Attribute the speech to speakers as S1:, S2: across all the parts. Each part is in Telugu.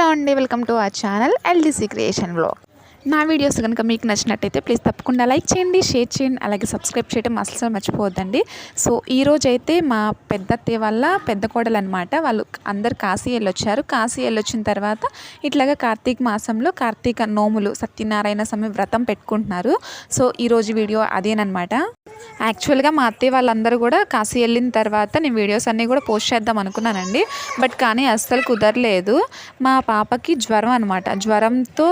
S1: హలో అండి welcome to our channel LDC creation blog. నా వీడియోస్ కనుక మీకు నచ్చినట్టయితే ప్లీజ్ తప్పకుండా లైక్ చేయండి షేర్ చేయండి అలాగే సబ్స్క్రైబ్ చేయడం అసలు మర్చిపోవద్దండి. సో ఈ రోజు అయితే మా పెద్ద వాళ్ళ పెద్ద కోడలు అనమాట వాళ్ళు అందరు కాశీ వెళ్ళొచ్చారు కాశీ వెళ్ళొచ్చిన తర్వాత ఇట్లాగా కార్తీక మాసంలో కార్తీక నోములు సత్యనారాయణ స్వామి వ్రతం పెట్టుకుంటున్నారు. సో ఈరోజు వీడియో అదేనమాట యాక్చువల్గా మా అత్తయ్య వాళ్ళందరూ కూడా కాశీ వెళ్ళిన తర్వాత నేను వీడియోస్ అన్నీ కూడా పోస్ట్ చేద్దాం అనుకున్నానండి. బట్ కానీ అస్సలు కుదరలేదు. మా పాపకి జ్వరం అనమాట జ్వరంతో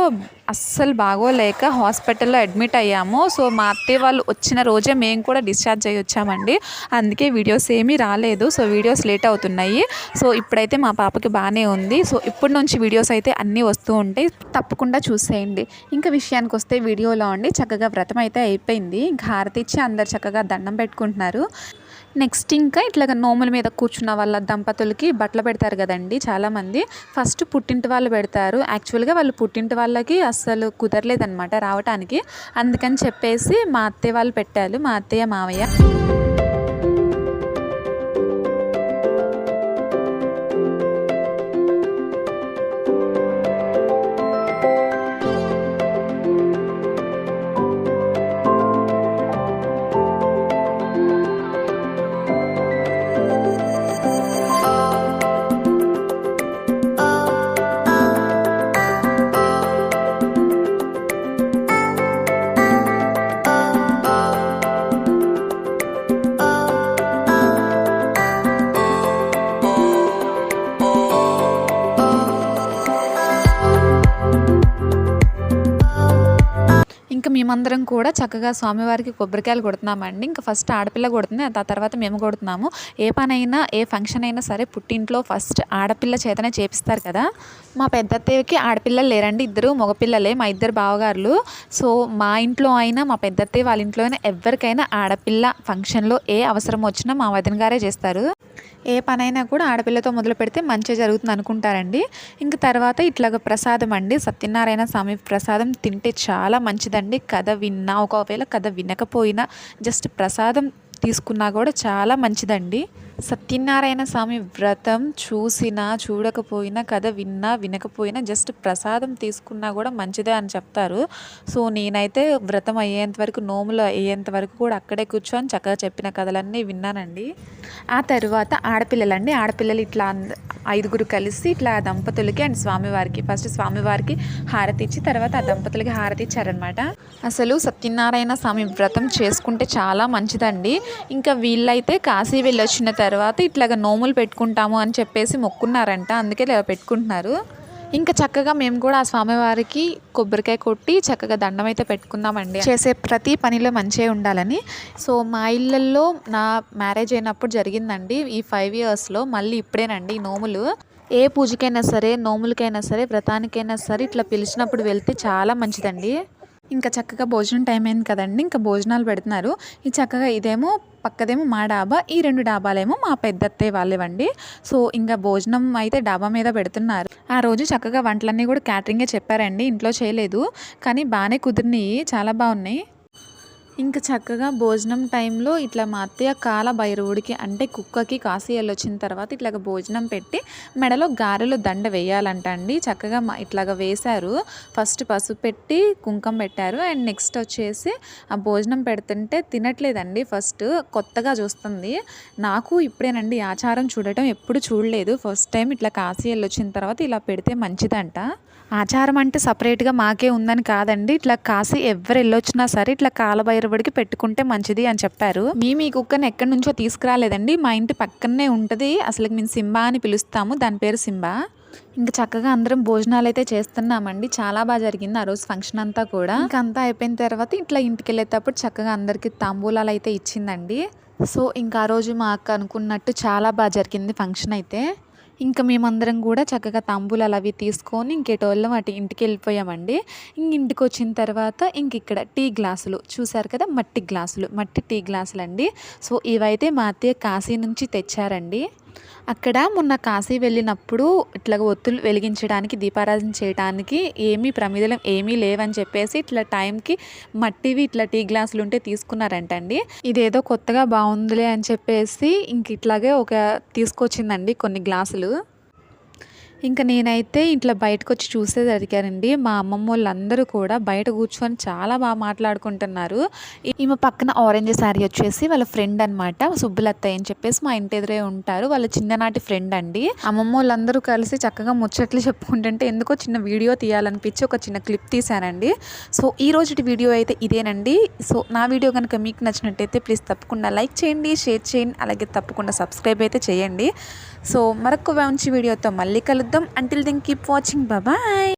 S1: అస్సలు బాగోలేక హాస్పిటల్లో అడ్మిట్ అయ్యాము. సో మా అత్తయ్య వాళ్ళు వచ్చిన రోజే మేము కూడా డిశ్చార్జ్ అయ్యి వచ్చామండి. అందుకే వీడియోస్ ఏమీ రాలేదు. సో వీడియోస్ లేట్ అవుతున్నాయి. సో ఇప్పుడైతే మా పాపకి బాగానే ఉంది. సో ఇప్పటి నుంచి వీడియోస్ అయితే అన్నీ వస్తూ ఉంటాయి. తప్పకుండా చూసేయండి. ఇంకా విషయానికి వస్తే వీడియోలో అండి చక్కగా వ్రతం అయితే అయిపోయింది. ఇంకా హారతి ఇచ్చి అందరు చక్కగా దండం పెట్టుకుంటున్నారు. నెక్స్ట్ ఇంకా ఇట్లా నోముల మీద కూర్చున్న వాళ్ళ దంపతులకి బట్టలు పెడతారు కదండి చాలామంది. ఫస్ట్ పుట్టింటి వాళ్ళు పెడతారు. యాక్చువల్గా వాళ్ళు పుట్టింటి వాళ్ళకి అస్సలు కుదరలేదనమాట రావటానికి. అందుకని చెప్పేసి మా అత్తయ్య వాళ్ళు పెట్టారు. మా అత్తయ్య మావయ్య. మేమందరం కూడా చక్కగా స్వామివారికి కొబ్బరికాయలు కొడుతున్నామండి. ఇంకా ఫస్ట్ ఆడపిల్ల కొడుతుంది ఆ తర్వాత మేము కొడుతున్నాము. ఏ పనైనా ఏ ఫంక్షన్ అయినా సరే పుట్టింట్లో ఫస్ట్ ఆడపిల్ల చేతనే చేపిస్తారు కదా. మా పెద్దత్తయ్యకి ఆడపిల్లలు లేరండి ఇద్దరు మగపిల్లలే మా ఇద్దరు బావగారులు. సో మా ఇంట్లో అయినా మా పెద్దత్తయ్య వాళ్ళ ఇంట్లో అయినా ఎవరికైనా ఆడపిల్ల ఫంక్షన్లో ఏ అవసరం వచ్చినా మా వదిన గారే చేస్తారు. ఏ పనైనా కూడా ఆడపిల్లతో మొదలు పెడితే మంచిగా జరుగుతుంది అనుకుంటారండి. ఇంక తర్వాత ఇట్లాగ ప్రసాదం అండి. సత్యనారాయణ స్వామి ప్రసాదం తింటే చాలా మంచిదండి. కథ విన్నా ఒకవేళ కథ వినకపోయినా జస్ట్ ప్రసాదం తీసుకున్నా కూడా చాలా మంచిదండి. సత్యనారాయణ స్వామి వ్రతం చూసినా చూడకపోయినా కథ విన్నా వినకపోయినా జస్ట్ ప్రసాదం తీసుకున్నా కూడా మంచిదే అని చెప్తారు. సో నేనైతే వ్రతం అయ్యేంత వరకు నోములు అయ్యేంత వరకు కూడా అక్కడే కూర్చొని చక్కగా చెప్పిన కథలన్నీ విన్నానండి. ఆ తర్వాత ఆడపిల్లలండి. ఆడపిల్లలు ఇట్లా అంద- ఐదుగురు కలిసి ఇట్లా ఆ దంపతులకి అండ్ స్వామివారికి ఫస్ట్ స్వామివారికి హారతి ఇచ్చి తర్వాత ఆ దంపతులకి హారతి ఇచ్చారనమాట అసలు సత్యనారాయణ స్వామి వ్రతం చేసుకుంటే చాలా మంచిదండి. ఇంకా వీళ్ళైతే కాశీ వెళ్ళొచ్చిన తర్వాత తర్వాత ఇట్లాగ నోములు పెట్టుకుంటాము అని చెప్పేసి మొక్కున్నారంట. అందుకే ఇలా పెట్టుకుంటున్నారు. ఇంకా చక్కగా మేము కూడా ఆ స్వామివారికి కొబ్బరికాయ కొట్టి చక్కగా దండం అయితే పెట్టుకుందామండి. చేసే ప్రతి పనిలో మంచిగా ఉండాలని. సో మా ఇళ్ళల్లో నా మ్యారేజ్ అయినప్పుడు జరిగిందండి. ఈ ఫైవ్ ఇయర్స్లో మళ్ళీ ఇప్పుడేనండి ఈ నోములు. ఏ పూజకైనా సరే నోములకైనా సరే వ్రతానికైనా సరే ఇట్లా పిలిచినప్పుడు వెళ్తే చాలా మంచిదండి. ఇంకా చక్కగా భోజనం టైం అయింది కదండి. ఇంకా భోజనాలు పెడుతున్నారు. ఈ చక్కగా ఇదేమో పక్కదేమో మా డాబా ఈ రెండు డాబాలేమో మా పెద్దత్తే వాళ్ళేవండి. సో ఇంకా భోజనం అయితే డాబా మీద పెడుతున్నారు. ఆ రోజు చక్కగా వంటలన్నీ కూడా క్యాటరింగే చెప్పారండి. ఇంట్లో చేయలేదు. కానీ బాగానే కుదిరినాయి. చాలా బాగున్నాయి. ఇంకా చక్కగా భోజనం టైంలో ఇట్లా మా అత్తయ్య కాల భైరవుడికి అంటే కుక్కకి కాశీ వెళ్ళొచ్చిన తర్వాత ఇట్లాగ భోజనం పెట్టి మెడలో గారెలు దండ వేయాలంట అండి. చక్కగా మా ఇట్లాగ వేశారు. ఫస్ట్ పసుపు పెట్టి కుంకం పెట్టారు. అండ్ నెక్స్ట్ వచ్చేసి ఆ భోజనం పెడుతుంటే తినట్లేదండి. ఫస్ట్ కొత్తగా చూస్తుంది. నాకు ఇప్పుడేనండి ఆచారం చూడటం ఎప్పుడు చూడలేదు. ఫస్ట్ టైం ఇట్లా కాశీ వెళ్ళొచ్చిన తర్వాత ఇలా పెడితే మంచిదంట. ఆచారం అంటే సపరేట్గా మాకే ఉందని కాదండి. ఇట్లా కాశీ ఎవరు వెళ్ళొచ్చినా సరే ఇట్లా కాలభైరవుడికి పెట్టుకుంటే మంచిది అని చెప్పారు. మేము ఈ కుక్కను ఎక్కడి నుంచో తీసుకురాలేదండి. మా ఇంటి పక్కనే ఉంటుంది. అసలు మేము సింబా అని పిలుస్తాము. దాని పేరు సింబా. ఇంకా చక్కగా అందరం భోజనాలు అయితే చేస్తున్నామండి. చాలా బాగా జరిగింది ఆ రోజు ఫంక్షన్ అంతా కూడా. ఇంకా అంతా అయిపోయిన తర్వాత ఇట్లా ఇంటికి వెళ్ళేటప్పుడు చక్కగా అందరికీ తాంబూలాలు అయితే ఇచ్చిందండి. సో ఇంకా ఆ రోజు మాకు అనుకున్నట్టు చాలా బాగా జరిగింది ఫంక్షన్ అయితే. ఇంకా మేమందరం కూడా చక్కగా తాంబూలాలు అవి తీసుకొని ఇంకేటోళ్ళం అటు ఇంటికి వెళ్ళిపోయామండి. ఇంక ఇంటికి వచ్చిన తర్వాత ఇంక ఇక్కడ టీ గ్లాసులు. చూసారు కదా? మట్టి గ్లాసులు. మట్టి టీ గ్లాసులు అండి సో ఇవైతే మా అత్తయ్య కాశీ నుంచి తెచ్చారండి. అక్కడ మొన్న కాశీ వెళ్ళినప్పుడు ఇట్లా ఒత్తులు వెలిగించడానికి దీపారాధన చేయడానికి ఏమీ ప్రమిదలం ఏమీ లేవని చెప్పేసి ఇట్లా టైంకి మట్టివి ఇట్లా టీ గ్లాసులు ఉంటే తీసుకున్నారంటండి. ఇదేదో కొత్తగా బాగుందిలే అని చెప్పేసి ఇంక ఇట్లాగే ఒక తీసుకొచ్చిందండి కొన్ని గ్లాసులు. ఇంకా నేనైతే ఇంట్లో బయటకు వచ్చి చూసేసరికానండి మా అమ్మమ్మ వాళ్ళందరూ కూడా బయట కూర్చొని చాలా బాగా మాట్లాడుకుంటున్నారు. ఈ- ఈమె పక్కన ఆరెంజ్ శారీ వచ్చేసి వాళ్ళ ఫ్రెండ్ అనమాట సుబ్బులత్త అని చెప్పేసి మా ఇంటి ఎదురే ఉంటారు. వాళ్ళ చిన్ననాటి ఫ్రెండ్ అండి. అమ్మమ్మ వాళ్ళందరూ కలిసి చక్కగా ముచ్చట్లు చెప్పుకుంటుంటే ఎందుకో చిన్న వీడియో తీయాలనిపించి ఒక చిన్న క్లిప్ తీశానండి. సో ఈ రోజు వీడియో అయితే ఇదేనండి. సో నా వీడియో కనుక మీకు నచ్చినట్టయితే ప్లీజ్ తప్పకుండా లైక్ చేయండి షేర్ చేయండి అలాగే తప్పకుండా సబ్స్క్రైబ్ అయితే చేయండి. సో మరొక మంచి వీడియోతో మళ్ళీ కలుద్దాం. Until then keep watching bye